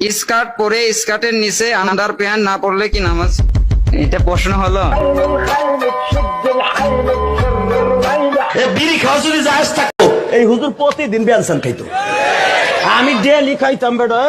Skirt পরে স্কার্টের নিচে under pant না পরলে কি নামাজ? এটা প্রশ্ন হলো। এই হুজুর প্রতিদিন বেনসান খাইতো। আমি ডেলি খাইতাম বেটা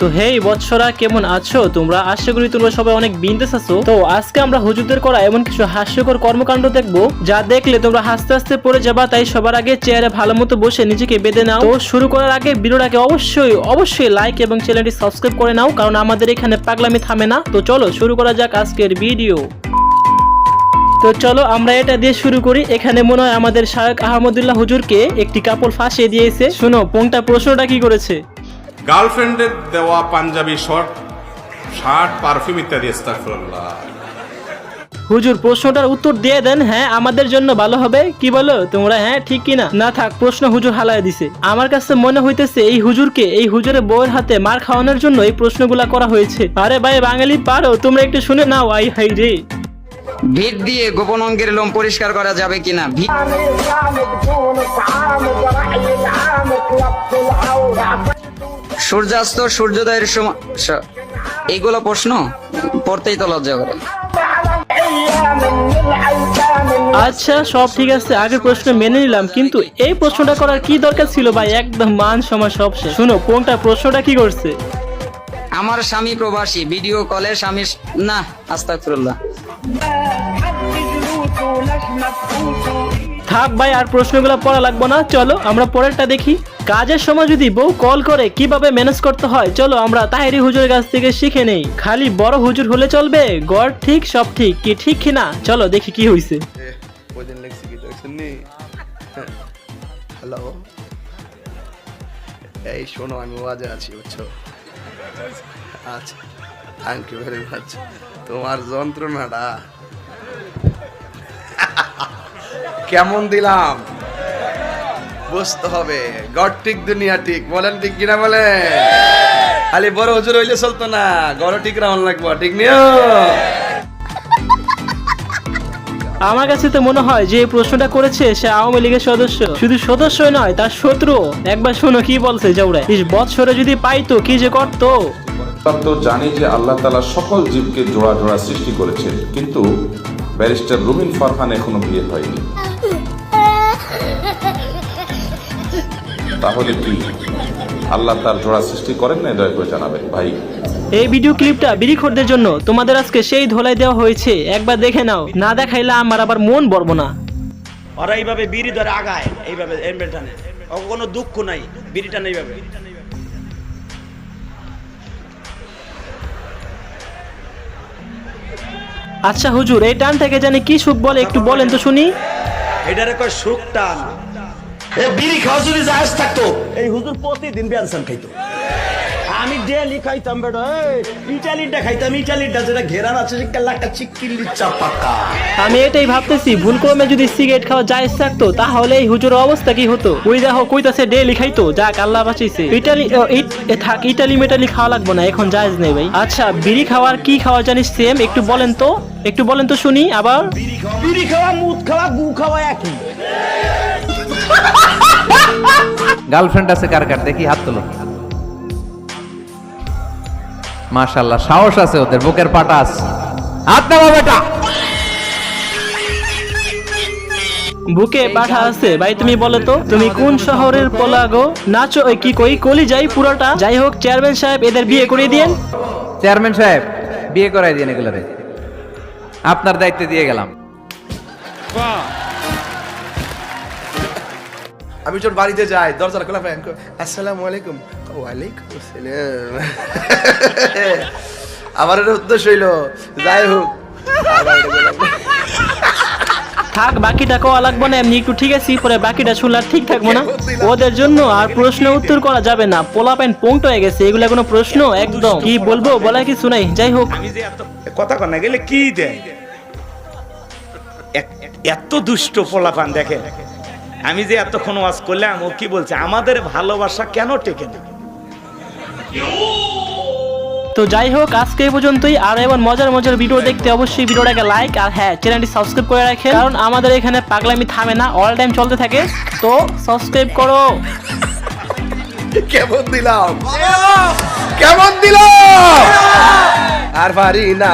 তো হেই, বৎসরা, কেমন আছো? তোমরা, আশা করি তোমরা সবাই অনেক বিন্দেস আছো। তো আজকে আমরা হুজুরদের করা এমন কিছু হাস্যকর কর্মকাণ্ড দেখব, যা দেখলে তোমরা হাসতে হাসতে পড়ে যাবা, তাই সবার আগে চেয়ারে ভালো মতো বসে নিজেকে বেঁধে নাও। তো শুরু করার আগে ভিডিওটাকে অবশ্যই অবশ্যই লাইক এবং চ্যানেলটি সাবস্ক্রাইব করে নাও, কারণ আমাদের এখানে পাগলামি থামে না। তো চলো, শুরু করা যাক আজকের ভিডিও তো চলো, আমরা এটা দিয়ে শুরু করি। এখানে মনে হয় আমাদের শায়ক আহমদুল্লাহ হুজুরকে একটি কাপড় ফাঁসিয়ে দিয়েছে। শোনো, পোংটা প্রশ্নটা কি করেছে? গার্লফ্রেন্ডের দেওয়া পাঞ্জাবি শর্ট শার্ট পারফিউম ইত্যাদি হুজুর প্রশ্নটার উত্তর দিয়ে দেন হ্যাঁ আমাদের জন্য ভালো হবে। কি বলো তোমরা হ্যাঁ ঠিক কিনা? না থাক প্রশ্ন হুজুর হালায় দিছে। আমার কাছে মনে হইতেছে এই হুজুরকে এই হুজুরের বউয়ের হাতে মার খাওয়ানোর জন্য এই প্রশ্নগুলা করা হয়েছে। আরে ভাই বাঙালি পারো তোমরা একটু শুনে নাও আই হাই রে। ভিড় দিয়ে গোপন অঙ্গের লোম পরিষ্কার করা যাবে কিনা? সূর্যাস্ত সূর্যোদয়ের সময় স- এইগুলো প্রশ্ন? পড়তেই তো লজ্জা করে। আচ্ছা সব ঠিক আছে আগে প্রশ্ন মেনে নিলাম কিন্তু এই প্রশ্নটা করার কি দরকার ছিল ভাই? একদম মান সময় সব শেষ। শুনো কোনটা প্রশ্নটা কি করছে? আমার স্বামী প্রবাসী ভিডিও কলে স্বামী না আস্তাগফিরুল্লাহ। থাক ভাই, আর প্রশ্নগুলো পড়া লাগবো না। চলো, আমরা পরেরটা দেখি। কাজের সময় যদি বউ কল করে কীভাবে ম্যানেজ করতে হয়, চলো আমরা তাহেরি হুজুরের কাছ থেকে শিখে নেই। খালি বড় হুজুর হলে চলবে? গড় ঠিক, সব ঠিক, কি ঠিক কি না? চলো, দেখি কি নি? হ্যালো? এই শোনো, আমি ওয়াজে আছি, বুঝছ? আচ্ছা থ্যাংক ইউ ভেরি মাচ তোমার যন্ত্রণাটা। কেমন দিলাম? বুঝতে হবে। গড ঠিক দুনিয়া ঠিক। বলেন ঠিক কিনা বলেন? খালি বড় হুজুর হইলে চলতো না। গড় ঠিক রাউন লাগবো ঠিক নিও? আমার কাছে তো মনে হয় যে প্রশ্নটা করেছে সে আওয়ামী লীগের সদস্য। শুধু সদস্যই নয় তার শত্রু। একবার শোনো কি বলছে জাউরাই ইস বৎসরে যদি পাইতো কি যে করতো? আমরা তো জানি যে আল্লাহ তালা সকল জীবকে জোড়া জোড়া সৃষ্টি করেছেন কিন্তু ব্যারিস্টার রুবিন ফারহান এখনও বিয়ে হয়নি। তাহলে কি আল্লাহ তার জোড়া সৃষ্টি করেন না দয়া করে জানাবেন ভাই। এই ভিডিও ক্লিপটা বিড়িখোরদের জন্য। তোমাদের আজকে সেই ধোলাই দেওয়া হয়েছে। একবার দেখে নাও। না দেখাইলে আমার আবার মন বলব না। ওরা এইভাবে বিড়ি ধরে আগায় এইভাবে এমবেল টানে। কোনো দুঃখ নাই বিড়ি টানে এইভাবে। আচ্ছা হুজুর এই টান থেকে জানি কি সুখ বলে একটু বলেন তো শুনি। এটারে কয় সুখ টান। এ বিড়ি খাওয়া যদি জাহাজ থাকতো এই হুজুর প্রতিদিন বেনসান খাইতো। আমি ডেলি খাইতাম বেটা ইটালিটা খাইতাম ইটালিটা যেটা ঘেরান আছে চাপাকা আমি এটাই ভাবতেছি ভুল ক্রমে যদি সিগারেট খাওয়া যায় থাকতো তাহলে এই হুজুরের অবস্থা কি হতো? ওই দেখো কইতাছে ডেলি খাইতো যাক আল্লাহ বাঁচাইছে ইটালি থাক ইটালি মেটালি খাওয়া লাগবে না এখন জায়েজ নেই ভাই। আচ্ছা বিড়ি খাওয়ার কি খাওয়া জানিস সেম একটু বলেন তো একটু বলেন তো শুনি আবার। বিড়ি খাওয়া মুদ খাওয়া গু খাওয়া একই। গার্লফ্রেন্ড আছে কার কার দেখি হাত তোলো। মাশাল্লাহ সাহস আছে ওদের বুকের পাটা আছে। বেটা বুকে পাঠা আছে ভাই তুমি বলো তো তুমি কোন শহরের পোলাগো নাচো ওই কি কই কলি যাই পুরোটা? যাই হোক চেয়ারম্যান সাহেব এদের বিয়ে করে দিয়েন। চেয়ারম্যান সাহেব বিয়ে করাই দিন এগুলারে আপনার দায়িত্বে দিয়ে গেলাম। আমি তোর বাড়িতে যাই দরজা খোলা ফ্যান আসসালামু আলাইকুম। ওয়ালাইকুম আসসালাম। আমার এটা উদ্দেশ্য হইল যাই হোক। থাক বাকিটা কোয়া লাগবে না এমনি একটু ঠিক আছে পরে বাকিটা শুনলে ঠিক থাকব না। ওদের জন্য আর প্রশ্ন উত্তর করা যাবে না। পোলা প্যান্ট পোংট হয়ে গেছে এগুলা কোনো প্রশ্ন? একদম। কি বলব বলা কি নাই। যাই হোক। আমি যে এত কথা কনা গেলে কি দেয়? এক- এত দুষ্ট পোলাপান দেখেন আমি যে এতক্ষণ ওয়াজ করলাম ও কি বলছে? আমাদের ভালোবাসা কেন টেকে না? তো যাই হোক, আজকে এই পর্যন্তই। আর এমন মজার মজার ভিডিও দেখতে অবশ্যই ভিডিওটাকে লাইক আর হ্যাঁ চ্যানেলটি সাবস্ক্রাইব করে রাখে কারণ আমাদের এখানে পাগলামি থামে না অল টাইম চলতে থাকে। তো সাবস্ক্রাইব করো। কেমন দিলাম? কেমন দিলাম? আর পারি না।